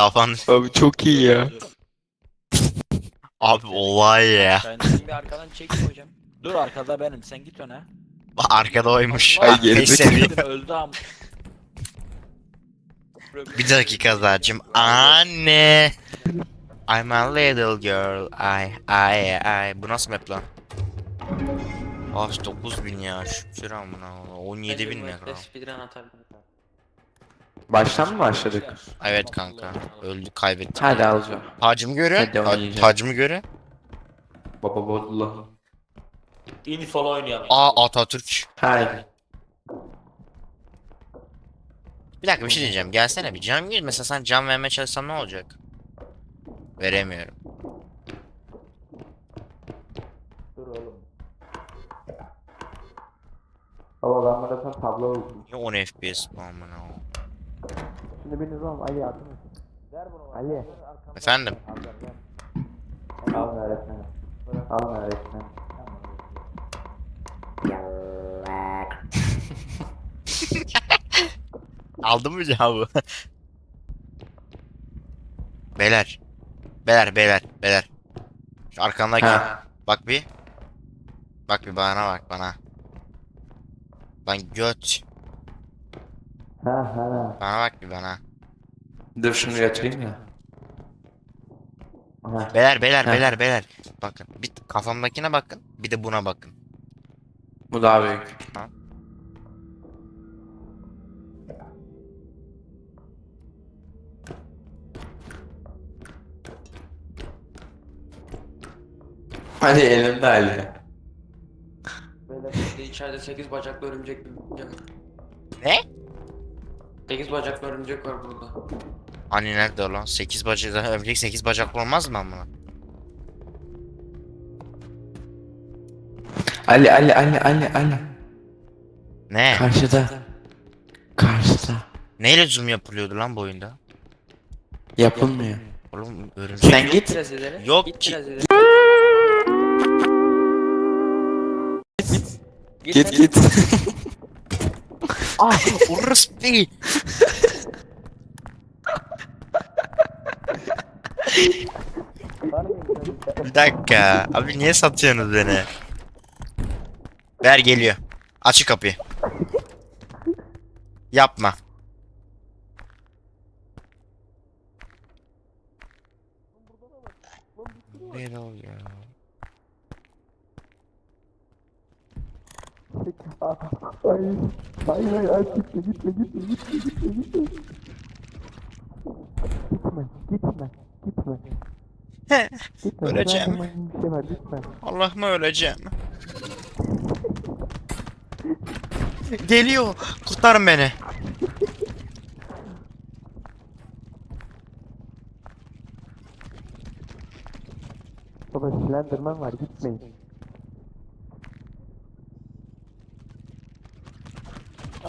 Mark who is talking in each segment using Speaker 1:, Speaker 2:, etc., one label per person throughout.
Speaker 1: Kafan
Speaker 2: Abi çok iyi ya.
Speaker 1: abi olay ya.
Speaker 3: Ben seni bir arkadan çekeyim hocam. Dur arkada benim sen git öne.
Speaker 1: Arkada oymuş.
Speaker 2: Ay,
Speaker 1: seviye.
Speaker 3: Öldüm, öldü am.
Speaker 1: Bir dakika zacım. Anne. I'm a little girl. I, I, I. Bu nasıl map lan? Ah 9000 ya. Şükür amına. 17 bin ne kral.
Speaker 4: Speedrun atabilirim.
Speaker 2: Baştan mı başladık?
Speaker 1: Evet kanka. Öldük kaybettik.
Speaker 2: Hadi alacağım.
Speaker 1: Tacımı göre.
Speaker 2: Hadi
Speaker 1: Ta-. Tacımı göre.
Speaker 2: Baba bodla.
Speaker 4: Info oynayalım.
Speaker 1: Aa Atatürk.
Speaker 2: Haydi.
Speaker 1: Bir dakika bir şey diyeceğim. Gelsene bir cam gir. Mesela sen cam vermeye çalışsan ne olacak? Veremiyorum.
Speaker 3: Dur oğlum.
Speaker 2: Baba ben burada sen tablo buldum.
Speaker 1: Niye 10 FPS bu amına?
Speaker 2: Şimdi biriniz oğlum Ali yardım et.
Speaker 3: Ver bunu.
Speaker 2: Ali.
Speaker 1: Efendim?
Speaker 2: Alın öğretmenim. Alın öğretmenim.
Speaker 1: Aldın mı cevabı? beyler. Beyler beyler beyler. Şu arkandaki.
Speaker 2: Ha.
Speaker 1: Bak bir. Bak bir bana bak bana. Lan göt.
Speaker 2: Ha ha.
Speaker 1: Bana bak bir bana.
Speaker 2: Dur şunu götüreyim ya. Ha.
Speaker 1: Beyler beyler
Speaker 2: Ha.
Speaker 1: beyler beyler. Bakın. Bir kafamdakine bakın. Bir de buna bakın.
Speaker 2: Bu daha büyük. Hadi elimde Ali.
Speaker 4: Böyle içeride 8 bacaklı örümcek bir
Speaker 1: Ne?
Speaker 4: 8 bacaklı örümcek var burada.
Speaker 1: Hani nerede lan? 8 bacak örümcek 8 bacaklı olmaz mı amına?
Speaker 2: Ali Ali Ali Ali Ali.
Speaker 1: Ne?
Speaker 2: Karşıda. Karşıda.
Speaker 1: Neyle zoom yapılıyordu lan bu oyunda?
Speaker 2: Yapılmıyor.
Speaker 1: Oğlum örümcek.
Speaker 2: Sen git.
Speaker 1: Yok
Speaker 4: Git
Speaker 1: ki.
Speaker 4: ileri.
Speaker 2: Git git.
Speaker 1: Ah orospu. Bir dakika. Abi niye satıyorsunuz beni? Ver geliyor. Açık kapıyı. Yapma. Ne oluyor?
Speaker 2: Hayır hayır hayır gitme gitme gitme gitme gitme gitme. Gitme gitme gitme. Gitme.
Speaker 1: Öleceğim.
Speaker 2: Bir şey var gitme.
Speaker 1: Allah'ıma öleceğim. Geliyor. Kurtarın beni.
Speaker 2: Baba Slenderman var gitmeyin.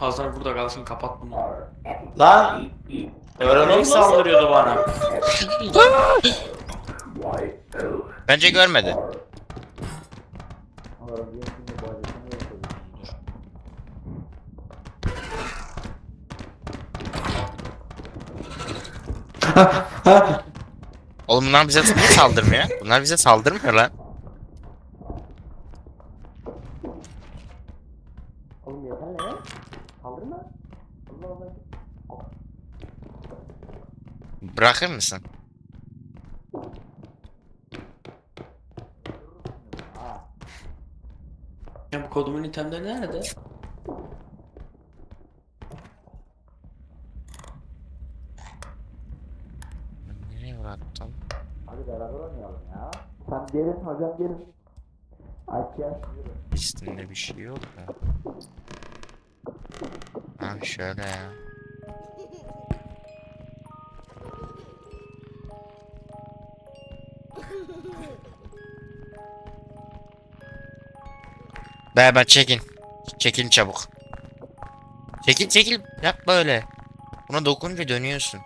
Speaker 4: Hazır burada kalsın kapat bunu. Lan! Örümcek saldırıyordu bana.
Speaker 1: Bence görmedi. Oğlum bunlar bize niye saldırmıyor? Bunlar bize saldırmıyor lan.
Speaker 2: Oğlum yeter ne? Kaldırma. Allah Allah.
Speaker 1: Bırakır mısın?
Speaker 4: Ya bu kodumun itemleri nerede?
Speaker 1: Nereye bıraktım?
Speaker 2: Hadi beraber oynayalım ya. Sen gelin hocam gelin. Aç gel.
Speaker 1: Üstünde bir şey yok mu? Ha şöyle ya. Beraber çekin. Çekin çabuk. Çekil çekil. Yap böyle. Buna dokununca dönüyorsun.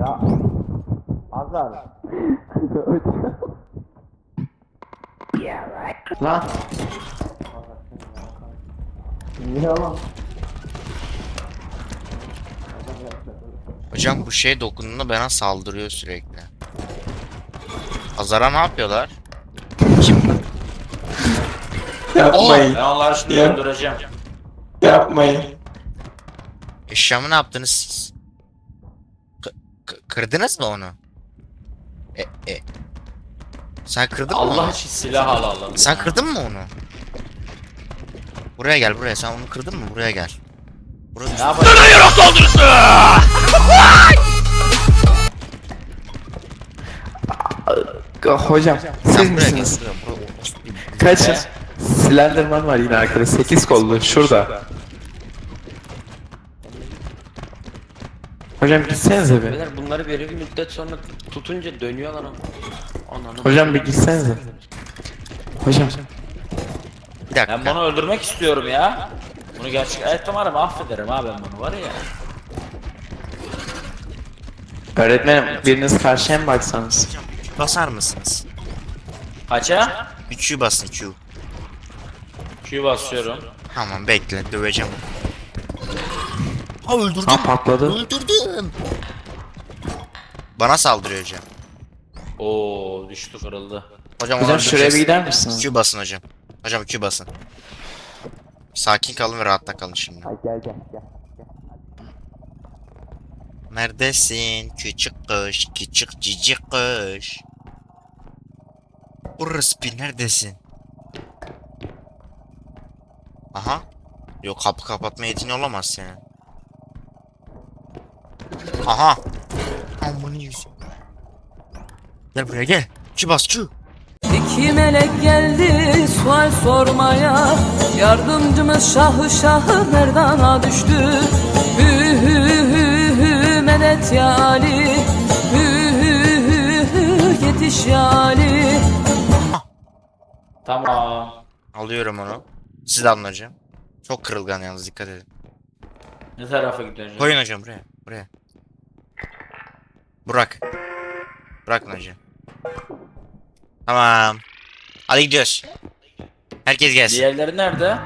Speaker 5: Ya Azar. Lan. Niye lan?
Speaker 1: Hocam bu şeye dokunduğunda bana saldırıyor sürekli. Azara ne yapıyorlar?
Speaker 2: Yapmayın.
Speaker 3: Ben onları şimdi
Speaker 2: Ya.
Speaker 3: öldüreceğim.
Speaker 2: Yapmayın.
Speaker 1: Eşyamı ne yaptınız siz? Kırdınız mı onu? E, e. Sen kırdın mı
Speaker 3: Allah
Speaker 1: onu?
Speaker 3: için silah alalım.
Speaker 1: Sen kırdın mı onu? Buraya gel buraya. Sen onu kırdın mı? Buraya gel. Buraya
Speaker 3: Ne yapacağım?
Speaker 2: Hocam siz
Speaker 1: Sen buraya gel.
Speaker 2: misiniz?
Speaker 1: Buraya, buraya.
Speaker 2: Kaçın. Slenderman var yine arkada 8 kollu şurada. Hocam gitsenize bir.
Speaker 4: Beyler bunları belirli bir müddet sonra tutunca dönüyorlar ama. Ananı.
Speaker 2: Hocam bir gitsenize. Hocam.
Speaker 1: Bir dakika.
Speaker 3: Ben bunu öldürmek istiyorum ya. Bunu gerçek hayatta var ama affederim ha ben bunu var ya.
Speaker 2: Öğretmenim biriniz karşıya mı baksanız?
Speaker 1: Basar mısınız?
Speaker 3: Kaça?
Speaker 1: Üçü basın Q.
Speaker 3: Q basıyorum.
Speaker 1: Tamam bekle döveceğim. Ha öldürdüm.
Speaker 2: Ha patladı.
Speaker 1: Öldürdüm. Bana saldırıyor hocam.
Speaker 3: Oo düştü kırıldı.
Speaker 1: Hocam,
Speaker 2: Hocam
Speaker 1: onu
Speaker 2: şuraya bir gider misiniz?
Speaker 1: Q basın hocam. Hocam Q basın. Sakin kalın ve rahatta kalın şimdi.
Speaker 5: Ay gel gel gel.
Speaker 1: Neredesin küçük kış, küçük cici kış? Uruspi neredesin? Aha. Yok kapı kapatma yetin olamaz senin. Aha. Amını yüzüm. Gel buraya gel. Şu bas şu.
Speaker 6: İki melek geldi sual sormaya Yardımcımız şahı şahı merdana düştü Hü hü hü hü medet ya Ali Hü hü hü hü yetiş ya Ali
Speaker 3: Tamam.
Speaker 1: Alıyorum onu. Siz de alın hocam. Çok kırılgan yalnız dikkat edin.
Speaker 3: Ne tarafa gidiyorsun?
Speaker 1: Koyun hocam buraya. Buraya. Burak. Bırakın hocam. Tamam. Hadi gidiyoruz. Herkes gelsin.
Speaker 3: Diğerleri nerede?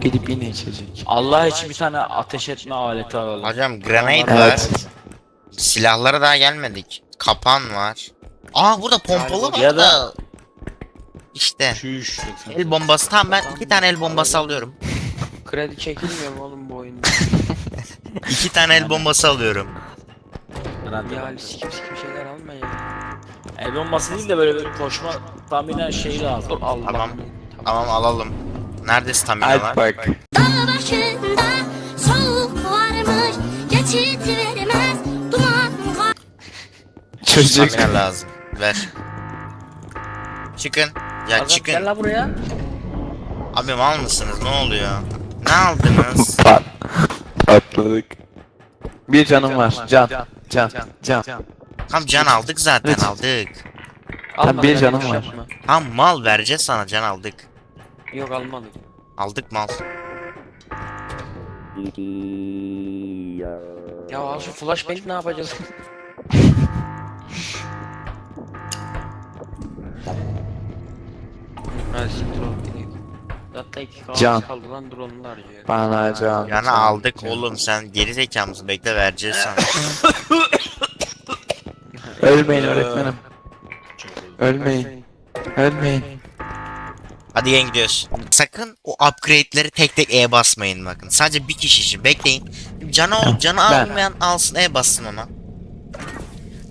Speaker 2: Gidip yine içecek.
Speaker 3: Allah için bir tane ateş etme aleti alalım.
Speaker 1: Hocam grenade var.
Speaker 2: Evet.
Speaker 1: Silahlara daha gelmedik. Kapan var. Aa burada pompalı var
Speaker 3: Ya da-
Speaker 1: da. İşte.
Speaker 3: Şuş.
Speaker 1: El bombası. Tamam ben iki tane el bombası alıyorum.
Speaker 4: Kredi çekilmiyor mu oğlum bu oyunda?
Speaker 1: İki tane el bombası alıyorum.
Speaker 4: ya sikim sikim şeyler alma ya.
Speaker 3: El bombası değil de böyle bir koşma tahminen şeyi lazım.
Speaker 4: Dur Allah.
Speaker 1: Tamam. Tamam alalım. Nerede stamina
Speaker 2: Alp
Speaker 1: var?
Speaker 2: bak.
Speaker 7: Dağ başında soğuk varmış geçit duman
Speaker 2: Çocuk.
Speaker 1: Stamina lazım. Ver. Çıkın. Ya
Speaker 4: Azat
Speaker 1: çıkın.
Speaker 4: gel la buraya.
Speaker 1: Abi mal mısınız? Ne oluyor? Ne aldınız?
Speaker 2: Pat. Patladık. Bir canım var. Can. Can. Can.
Speaker 1: Tam can aldık zaten
Speaker 2: Evet.
Speaker 1: aldık.
Speaker 4: Alma,
Speaker 2: bir canım var.
Speaker 4: yapma.
Speaker 1: Tam mal vereceğiz sana can aldık.
Speaker 4: Yok almadık.
Speaker 1: Aldık mal.
Speaker 4: Ya al şu flashbang ne yapacağız? Siktir ol iki
Speaker 2: Can.
Speaker 4: kaldı lan da harcıyor.
Speaker 2: Bana can. Can,
Speaker 1: aldık
Speaker 2: can.
Speaker 1: oğlum sen geri zekalı mısın? Bekle vereceğiz sana.
Speaker 2: Ölmeyin öğretmenim. Ölmeyin. Ölmeyin.
Speaker 1: Hadi yeni gidiyoruz. Sakın o upgrade'leri tek tek E basmayın bakın. Sadece bir kişi için bekleyin. Canı, ol- canı
Speaker 2: Ben-
Speaker 1: almayan alsın E bassın ona.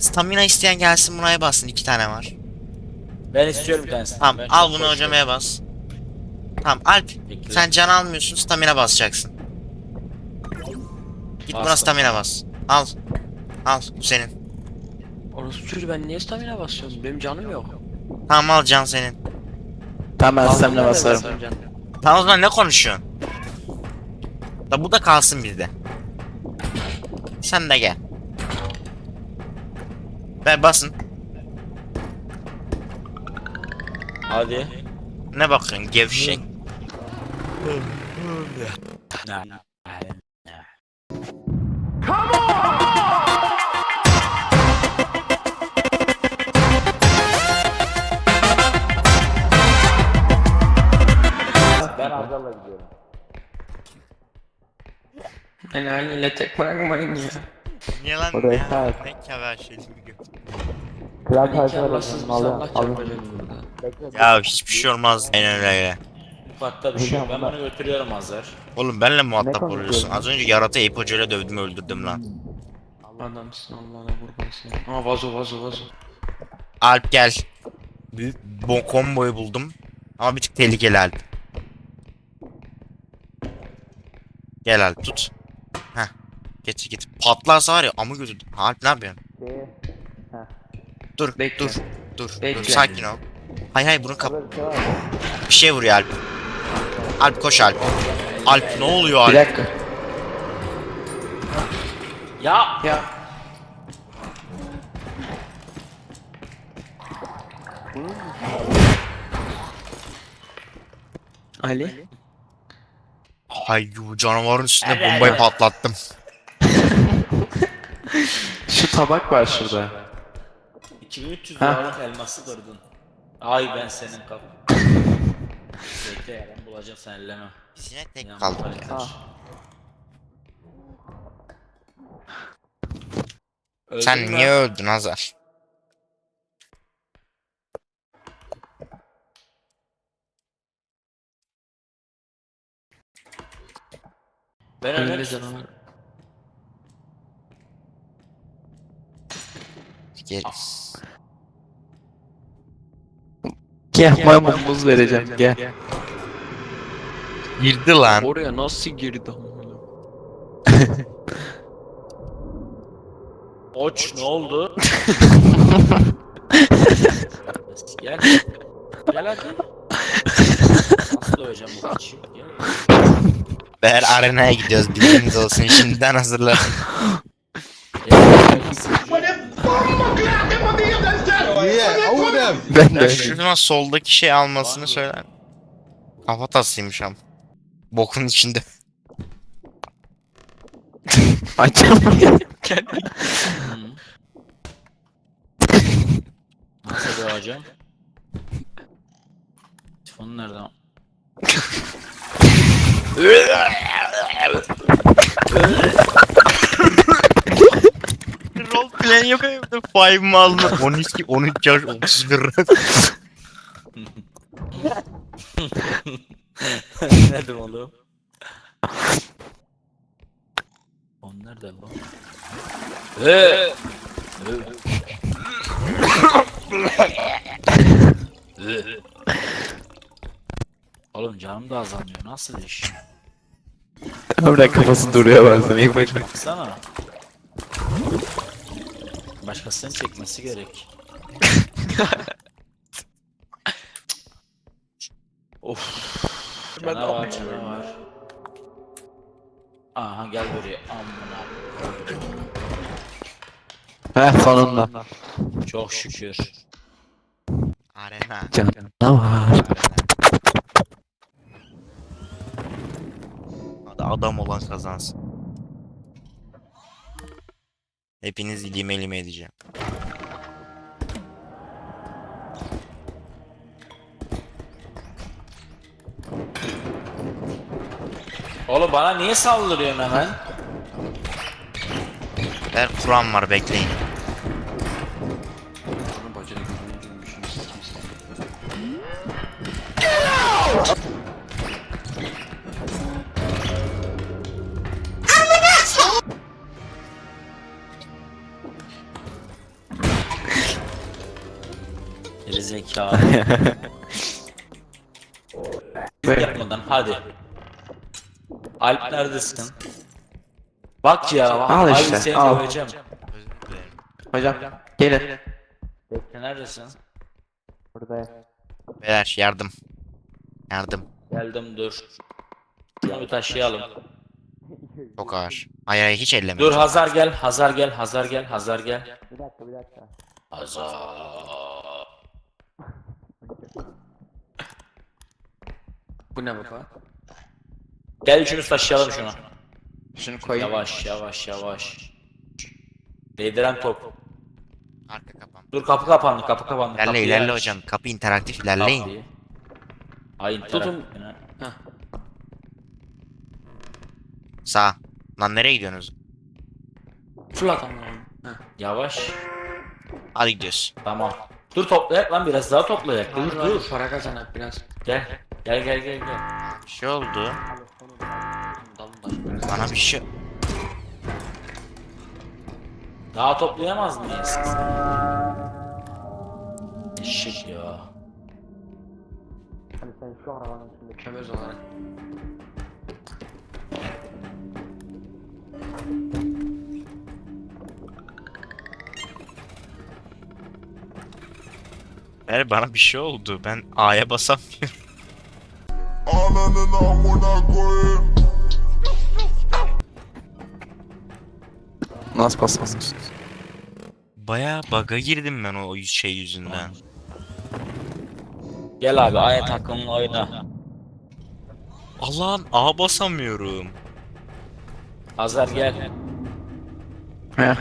Speaker 1: Stamina isteyen gelsin buna E bassın. iki tane var.
Speaker 3: Ben istiyorum bir tanesini.
Speaker 1: Tamam
Speaker 3: Ben
Speaker 1: al
Speaker 3: çok
Speaker 1: bunu hocam
Speaker 3: koşuyorum.
Speaker 1: E bas. Tamam Alp
Speaker 3: Bekle.
Speaker 1: sen can almıyorsun stamina basacaksın. Git buna
Speaker 3: Bastım.
Speaker 1: stamina bas. Al. Al bu senin.
Speaker 4: Orası çocuğu ben niye stamina basıyorum? Benim canım yok.
Speaker 1: Tamam al can senin.
Speaker 2: Tamam ben stamina basarım.
Speaker 1: Tamam o zaman ne konuşuyorsun? Da bu da kalsın bizde. Sen de gel. Ver basın.
Speaker 3: Hadi.
Speaker 1: Ne bakıyorsun gevşek.
Speaker 3: Ben Arda'la gidiyorum.
Speaker 4: Beni haliyle tek bırakmayın ya.
Speaker 1: Niye lan
Speaker 2: O da
Speaker 1: ne?
Speaker 2: yeter.
Speaker 1: Ne kever şey gibi.
Speaker 2: Kral
Speaker 4: Beni iki Allahsız Allah çarpacak burada.
Speaker 1: Ya hiçbir şey olmaz. Aynen öyle.
Speaker 3: Ufakta bir şey yok. Ben bunu götürüyorum hazır.
Speaker 1: Oğlum benle muhatap oluyorsun. Az önce yaratı ipucuyla dövdüm öldürdüm lan.
Speaker 4: Adamsın Allah'ına kurban sen. Aa vazo vazo vazo.
Speaker 1: Alp gel. Büyük bo komboyu buldum. Ama bir tık tehlikeli Alp. Gel Alp tut. Heh. Getir getir. Patlarsa var ya amı gözü. Alp ne yapıyorsun? Dur
Speaker 4: Bekle.
Speaker 1: dur dur dur
Speaker 4: Bekle.
Speaker 1: sakin ol. Hay hay bunu kap. Bir şey vuruyor Alp. Alp koş Alp. Alp ne oluyor Alp?
Speaker 2: Bir dakika.
Speaker 3: Ya!
Speaker 4: Ya Ali.
Speaker 1: Hay canavarın üstüne bombayı patlattım.
Speaker 2: Şu tabak var şurada.
Speaker 3: 2300
Speaker 2: Ha.
Speaker 3: dolarlık elması kırdın. Ay ben senin kap. Bekle ya ben bulacağım sen elleme.
Speaker 1: Biz yine tek
Speaker 3: taraflar.
Speaker 1: ya.
Speaker 3: Öldün
Speaker 1: Sen
Speaker 3: mü?
Speaker 1: niye öldün Hazar?
Speaker 3: Ben öyle
Speaker 4: canavar.
Speaker 1: Gel.
Speaker 2: Gel bana muz vereceğim gel.
Speaker 1: Girdi lan.
Speaker 4: Oraya nasıl girdi amına?
Speaker 3: Oç ne oldu? Gel. Gel hadi. Nasıl döveceğim bu kaçı? Gel.
Speaker 1: Beyler arenaya gidiyoruz bilginiz olsun şimdiden hazırlan.
Speaker 2: Ben de.
Speaker 1: şuradan soldaki şey almasını söyler. Kafatasıymış am. Bokun içinde.
Speaker 2: Açamıyorum.
Speaker 3: Hı. Nasıl döveceğim? Telefonu nereden?
Speaker 1: Roleplay yapayım da five mı alınır? 12, 13 yaş 31
Speaker 3: Nedir oğlum? On nerede lan? Ee! Oğlum canım da azalmıyor. Nasıl iş?
Speaker 2: Ömre kafası duruyor bazen ilk başta.
Speaker 3: Baksana. Başkasının çekmesi gerek. of. Canavar canavar. Aha gel buraya. Amına.
Speaker 2: Heh sonunda.
Speaker 3: Çok şükür.
Speaker 1: Arena.
Speaker 2: Canavar.
Speaker 1: Hadi adam olan kazansın. Hepiniz ilime ilime edeceğim.
Speaker 3: Oğlum bana niye saldırıyorsun hemen?
Speaker 1: Her Kur'an var bekleyin.
Speaker 3: Gerizekalı. Yapmadan hadi. Alp neredesin? Bak ya bak.
Speaker 2: Al
Speaker 3: Alp
Speaker 2: işte,
Speaker 3: seni
Speaker 2: al.
Speaker 3: döveceğim.
Speaker 2: Hocam gelin.
Speaker 3: Bekle neredesin?
Speaker 2: Burada.
Speaker 1: Beyler yardım. Yardım.
Speaker 3: Geldim dur. Şunu bir taşıyalım.
Speaker 1: Çok ağır. Ay ay hiç elleme.
Speaker 3: Dur Hazar gel, Hazar gel, Hazar gel, Hazar gel.
Speaker 2: Bir dakika bir dakika.
Speaker 3: Hazar.
Speaker 4: Bu ne baba?
Speaker 3: Gel üçümüz taşıyalım şunu.
Speaker 4: Şunu koyayım.
Speaker 3: Yavaş yavaş yavaş. Değdiren top.
Speaker 1: Arka kapan.
Speaker 3: Dur kapı kapandı, kapı kapandı.
Speaker 1: İlerle
Speaker 3: kapıyı
Speaker 1: ilerle hocam. Kapı interaktif ilerleyin.
Speaker 3: Kapıyı. Ay
Speaker 4: Tutun.
Speaker 3: interaktif.
Speaker 1: Sağ. Lan nereye gidiyorsunuz?
Speaker 4: Fırlat.
Speaker 3: Yavaş.
Speaker 1: Hadi gidiyoruz.
Speaker 3: Tamam. Dur toplayak lan biraz daha toplayak. Dur.
Speaker 4: dur. Para kazanak biraz.
Speaker 3: Gel. Gel gel gel gel.
Speaker 1: Bir şey oldu.
Speaker 4: Dalın.
Speaker 1: Bana bir şey...
Speaker 3: Daha toplayamaz mıyız? Eşek ya.
Speaker 2: Hani sen şu arabanın içinde
Speaker 4: Kömez olarak.
Speaker 1: Beyler bana bir şey oldu. Ben A'ya basamıyorum.
Speaker 2: Nasıl basamıyorsun?
Speaker 1: Baya bug'a girdim ben o şey yüzünden.
Speaker 3: Gel abi A'ya takımlı oyna.
Speaker 1: Allah'ım A basamıyorum.
Speaker 3: Hazar gel.
Speaker 2: Heh.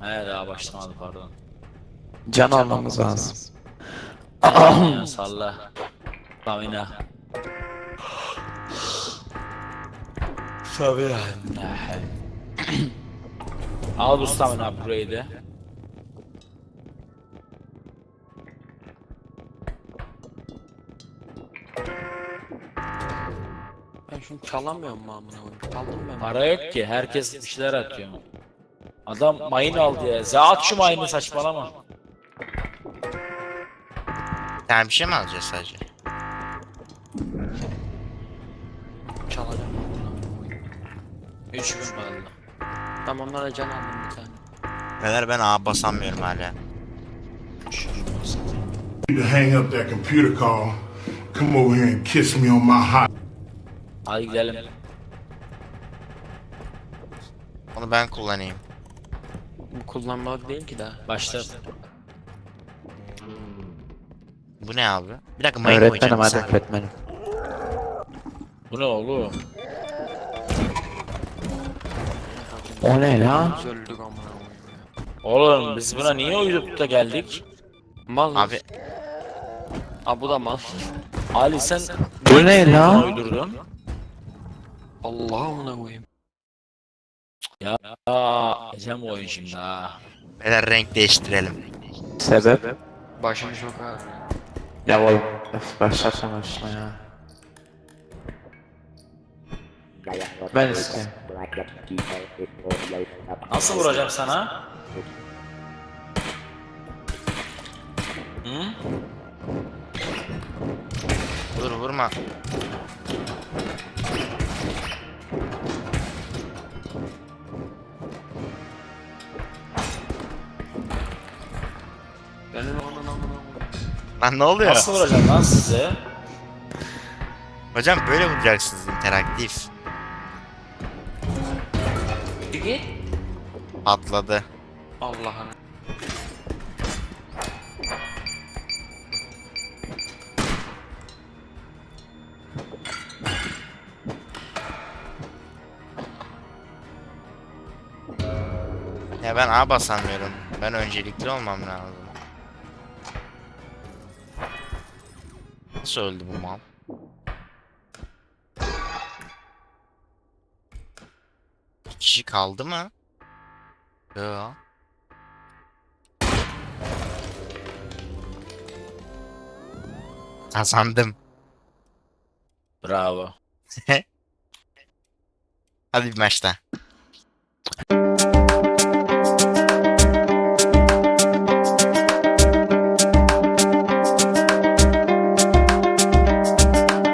Speaker 3: He daha başlamadı pardon.
Speaker 2: Can almamız lazım.
Speaker 3: Ya, Salla. Stamina. Stamina. Al bu stamina upgrade'i.
Speaker 4: Ben şunu çalamıyorum mu amına koyayım? Çaldım ben.
Speaker 3: Para yok ki herkes bir şeyler atıyor. Adam mayın aldı ya. Za at şu mayını saçmalama.
Speaker 1: Yani bir şey mi alacağız sadece?
Speaker 4: 3000 valla. Ben onlara can aldım bir tane.
Speaker 1: Neler ben A basamıyorum hala.
Speaker 8: hang up that computer call. Come over here and kiss me on my hot.
Speaker 3: Hadi gidelim.
Speaker 1: Onu ben kullanayım.
Speaker 4: Bu kullanmalık değil ki daha.
Speaker 3: Başla.
Speaker 1: Bu ne abi? Bir dakika mayın
Speaker 2: Öğretmenim hadi öğretmenim.
Speaker 3: Bu ne oğlum?
Speaker 2: O ne la?
Speaker 4: Biz öldük amına koyayım ya.
Speaker 3: Oğlum biz buna niye uyup da geldik?
Speaker 4: Mal.
Speaker 1: Abi
Speaker 4: Aa bu da mal.
Speaker 3: Ali sen
Speaker 2: Bu ne la?
Speaker 3: uydurdun.
Speaker 4: Allah amına koyayım.
Speaker 3: Aa, Ecem oyun şimdi ha.
Speaker 1: beyler renk değiştirelim.
Speaker 2: Sebep?
Speaker 4: Başım çok ağrıyor.
Speaker 2: Ya oğlum. Öf, başlarsan başla ya. Ben isteyeyim.
Speaker 3: Nasıl vuracağım sana? Hı?
Speaker 1: Dur vurma.
Speaker 4: Benim.
Speaker 1: Lan ne oluyor?
Speaker 3: Nasıl vuracağım lan size?
Speaker 1: Hocam böyle vuracaksınız interaktif. Patladı.
Speaker 4: Allah'ım.
Speaker 1: Ya ben A basamıyorum. Ben öncelikli olmam lazım. Nasıl öldü bu mal? Kişi kaldı mı? Ya. Kazandım.
Speaker 3: Bravo.
Speaker 1: Hadi bir maç daha.